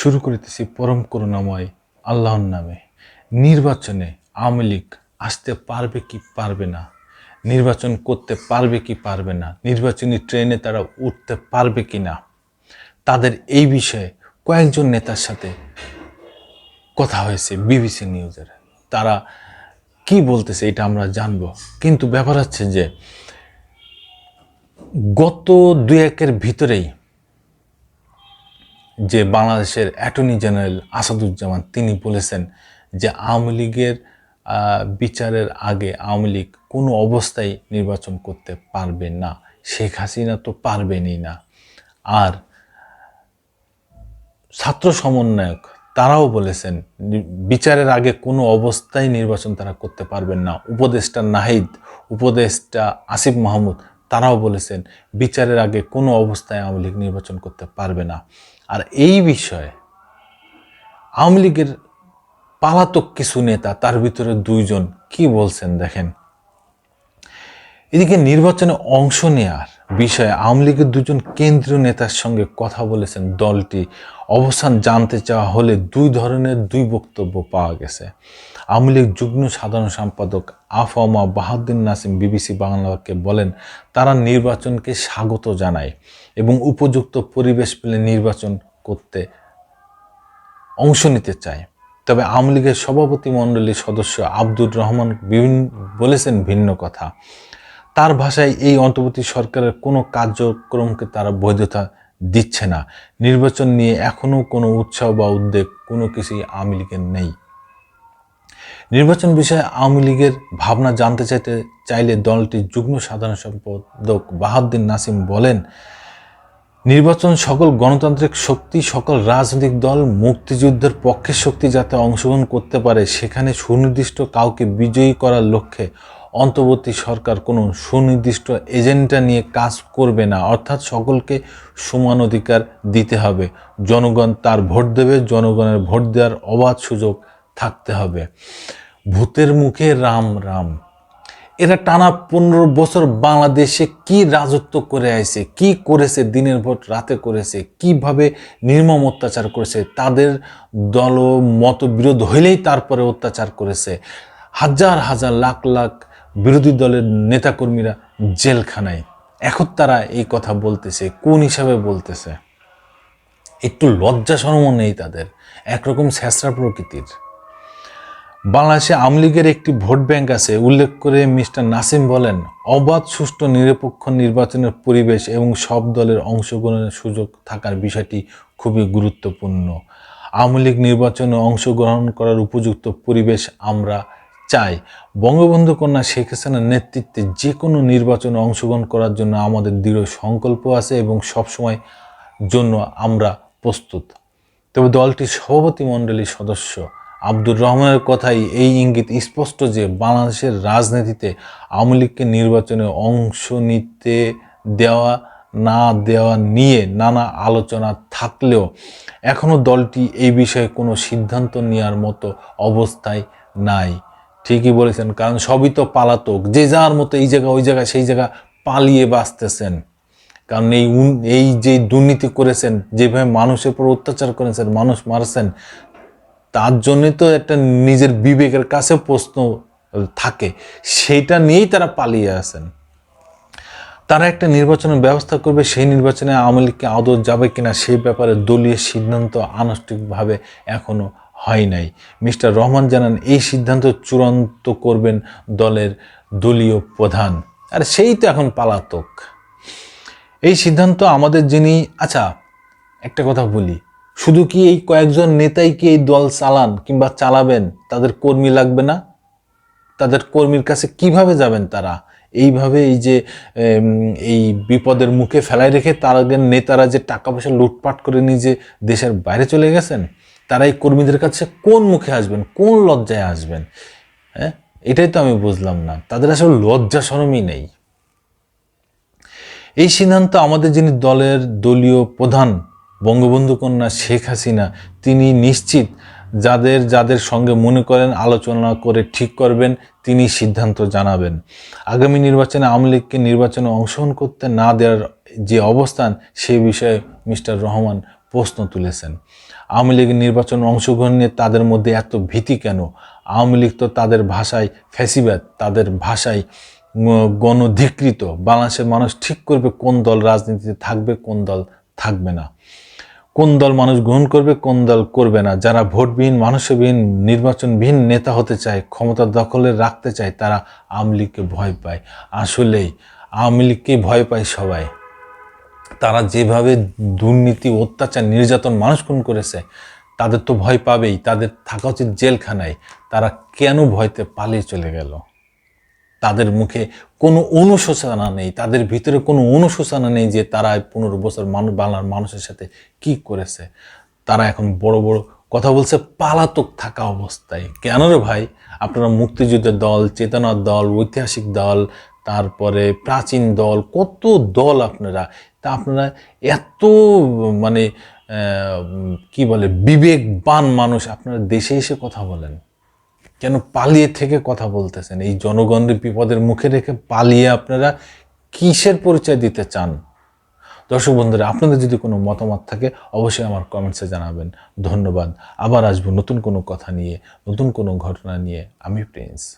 শুরু করিতেছি পরম করুণাময় আল্লাহর নামে। নির্বাচনে আওয়ামী লীগ আসতে পারবে কি পারবে না? নির্বাচন করতে পারবে কি পারবে না? নির্বাচনী ট্রেনে তারা উঠতে পারবে কি না? তাদের এই বিষয়ে কয়েকজন নেতার সাথে কথা হয়েছে বিবিসি নিউজের। তারা কি বলতেছে এটা আমরা জানব। কিন্তু ব্যাপার হচ্ছে যে গত দুই একের ভিতরেই যে বাংলাদেশের অ্যাটর্নি জেনারেল আসাদুজ্জামান, তিনি বলেছেন যে আওয়ামী লীগের বিচারের আগে আওয়ামী লীগ কোনো অবস্থায় নির্বাচন করতে পারবে না। শেখ হাসিনা তো পারবেনই না। আর ছাত্র সমন্বয়ক, তারাও বলেছেন, বিচারের আগে কোনো অবস্থায় নির্বাচন তারা করতে পারবেন না। উপদেষ্টা নাহিদ, উপদেষ্টা আসিফ মাহমুদ, তারাও বলেছেন, বিচারের আগে কোনো অবস্থায় আওয়ামী লীগ নির্বাচন করতে পারবে না। আর এই বিষয়ে আওয়ামী লীগের পালাতক কিছু নেতা, তার ভিতরে দুইজন কি বলছেন দেখেন? এদিকে নির্বাচনে অংশ নেয়ার বিষয়ে আওয়ামী লীগের দুজন কেন্দ্রীয় নেতার সঙ্গে কথা বলেছেন দলটি। অবস্থান জানতে চাওয়া হলে দুই ধরনের দুই বক্তব্য পাওয়া গেছে। আওয়ামী লীগ যুগ্ম সাধারণ সম্পাদক আফমা বাহাউদ্দিন নাসিম বিবিসি বাংলাকে বলেন, তারা নির্বাচনকে স্বাগত জানায় এবং উপযুক্ত পরিবেশ পেলে নির্বাচন করতে অংশ নিতে চায়। তবে আওয়ামী লীগের সভাপতি মণ্ডলীর সদস্য আব্দুর রহমান বিভিন্ন বলেছেন ভিন্ন কথা। তার ভাষায় এই অন্তর্বর্তী সরকারের কোনো কার্যক্রমকে তারা বৈধতা দিচ্ছে না। নির্বাচন নিয়ে এখনও কোনো উৎসাহ বা উদ্বেগ কোনো কিছুই আওয়ামী লীগের নেই। নির্বাচন বিষয়ে আওয়ামী লীগের ভাবনা জানতে চাইতে চাইলে দলটির যুগ্ম সাধারণ সম্পাদক বাহাউদ্দিন নাসিম বলেন, নির্বাচন সকল গণতান্ত্রিক শক্তি, সকল রাজনৈতিক দল মুক্তিযুদ্ধের পক্ষের শক্তি যাতে অংশগ্রহণ করতে পারে, সেখানে সুনির্দিষ্ট কাউকে বিজয়ী করার লক্ষ্যে অন্তর্বর্তী সরকার কোনো সুনির্দিষ্ট এজেন্ডা নিয়ে কাজ করবে না। অর্থাৎ সকলকে সমান অধিকার দিতে হবে। জনগণ তার ভোট দেবে, জনগণের ভোট দেওয়ার অবাধ সুযোগ থাকতে হবে। ভূতের মুখে রাম রাম। এরা টানা পনেরো বছর বাংলাদেশে কি রাজত্ব করে আইছে, কি করেছে, দিনের ভোট রাতে করেছে, কীভাবে নির্মম অত্যাচার করেছে, তাদের দল মতবিরোধ হইলেই তারপরে অত্যাচার করেছে। হাজার হাজার, লাখ লাখ বিরোধী দলের নেতাকর্মীরা জেলখানায়। এখন তারা এই কথা বলতেছে, কোন হিসাবে বলতেছে? একটু লজ্জা শরমও নেই তাদের, একরকম ছেঁচড়া প্রকৃতির। বাংলাদেশে আওয়ামী লীগের একটি ভোট ব্যাংক আছে, উল্লেখ করে মিস্টার নাসিম বলেন, অবাধ, সুষ্ঠু, নিরপেক্ষ নির্বাচনের পরিবেশ এবং সব দলের অংশগ্রহণের সুযোগ থাকার বিষয়টি খুবই গুরুত্বপূর্ণ। আওয়ামী লীগ নির্বাচনে অংশগ্রহণ করার উপযুক্ত পরিবেশ আমরা চাই। বঙ্গবন্ধু কন্যা শেখ হাসিনার নেতৃত্বে যে কোনো নির্বাচনে অংশগ্রহণ করার জন্য আমাদের দৃঢ় সংকল্প আছে এবং সবসময় জন্য আমরা প্রস্তুত। তবে দলটির সভাপতি মণ্ডলীর সদস্য আব্দুর রহমানের কথাই এই ইঙ্গিত স্পষ্ট যে বাংলাদেশের রাজনীতিতে আওয়ামী লীগকে নির্বাচনে অংশ নিতে দেওয়া, না দেওয়া নিয়ে নানা আলোচনা থাকলেও এখনও দলটি এই বিষয়ে কোনো সিদ্ধান্ত নেওয়ার মতো অবস্থায় নাই। ঠিকই বলেছেন, কারণ সবই তো পালাতক। যে যার মতো এই জায়গা ওই জায়গা সেই জায়গা পালিয়ে বাঁচতেছেন। কারণ এই এই যে দুর্নীতি করেছেন, যেভাবে মানুষের উপর অত্যাচার করেছেন, মানুষ মারছেন তার জন্য তো একটা নিজের বিবেকের কাছে প্রশ্ন থাকে। সেটা নিয়েই তারা পালিয়ে আসেন। তারা একটা নির্বাচনের ব্যবস্থা করবে, সেই নির্বাচনে আওয়ামী লীগকে আদৌ যাবে কিনা সেই ব্যাপারে দলীয় সিদ্ধান্ত আনুষ্ঠানিকভাবে এখনও হয় নাই। মিস্টার রহমান জানান, এই সিদ্ধান্ত চূড়ান্ত করবেন দলের দলীয় প্রধান। আর সেই তো এখন পালাতক। এই সিদ্ধান্ত আমাদের যিনি আচ্ছা একটা কথা বলি। শুধু কি এই কয়েকজন নেতাই কি এই দল চালান কিংবা চালাবেন? তাদের কর্মী লাগবে না? তাদের কর্মীর কাছে কীভাবে যাবেন তারা? এইভাবে এই যে এই বিপদের মুখে ফেলায় রেখে তাদের নেতারা যে টাকা পয়সা লুটপাট করে নিয়ে যে দেশের বাইরে চলে গেছেন তারা এই কর্মীদের কাছে কোন মুখে আসবেন? কোন লজ্জায় আসবেন? হ্যাঁ? এটাই তো আমি বুঝলাম না। তাদের আসলে লজ্জা সরমই নেই। এই সিদ্ধান্ত আমাদের যিনি দলের দলীয় প্রধান বঙ্গবন্ধু কন্যা শেখ হাসিনা, তিনি নিশ্চিত যাদের যাদের সঙ্গে মনে করেন, আলোচনা করে ঠিক করবেন, তিনি সিদ্ধান্ত জানাবেন। আগামী নির্বাচনে আওয়ামী লীগকে নির্বাচনে অংশগ্রহণ করতে না দেওয়ার যে অবস্থান, সে বিষয়ে মিস্টার রহমান প্রশ্ন তুলেছেন। আওয়ামী লীগের নির্বাচনে অংশগ্রহণ নিয়ে তাদের মধ্যে এত ভীতি কেন? আওয়ামী লীগ তো তাদের ভাষায় ফ্যাসিবাদ, তাদের ভাষায় গণধিকৃত। বাংলাদেশের মানুষ ঠিক করবে কোন দল রাজনীতিতে থাকবে, কোন দল থাকবে না। কোন দল মানুষ গ্রহণ করবে, কোন দল করবে না। যারা ভোটবিহীন, মানুষবিহীন, নির্বাচনবিহীন নেতা হতে চায়, ক্ষমতা দখলে রাখতে চায়, তারা আওয়ামী লীগকে ভয় পায়। আসলেই আওয়ামী লীগকে ভয় পায় সবাই। তারা যেভাবে দুর্নীতি, অত্যাচার, নির্যাতন মানুষ খুন করেছে, তাদের তো ভয় পাবেই। তাদের থাকা উচিত জেলখানায়। তারা কেন ভয়তে পালিয়ে চলে গেল? তাদের মুখে কোনো অনুশোচনা নেই, তাদের ভিতরে কোনো অনুশোচনা নেই যে তারা পনেরো বছর মানুষ, বাংলার মানুষের সাথে কি করেছে। তারা এখন বড় বড় কথা বলছে, পালাতক থাকা অবস্থায়। কেন রে ভাই? আপনারা মুক্তিযুদ্ধের দল, চেতনার দল, ঐতিহাসিক দল, তারপরে প্রাচীন দল, কত দল আপনারা? তা আপনারা এত মানে কি বলে, বিবেকবান মানুষ আপনারা দেশে এসে কথা বলেন। কেন পালিয়ে থেকে কথা বলতেছেন? এই জনগণের বিপদের মুখে রেখে পালিয়ে আপনারা কিসের পরিচয় দিতে চান? দর্শক বন্ধুরা, আপনাদের যদি কোনো মতামত থাকে, অবশ্যই আমার কমেন্টসে জানাবেন। ধন্যবাদ। আবার আসব নতুন কোনো কথা নিয়ে, নতুন কোনো ঘটনা নিয়ে। আমি প্রিন্স।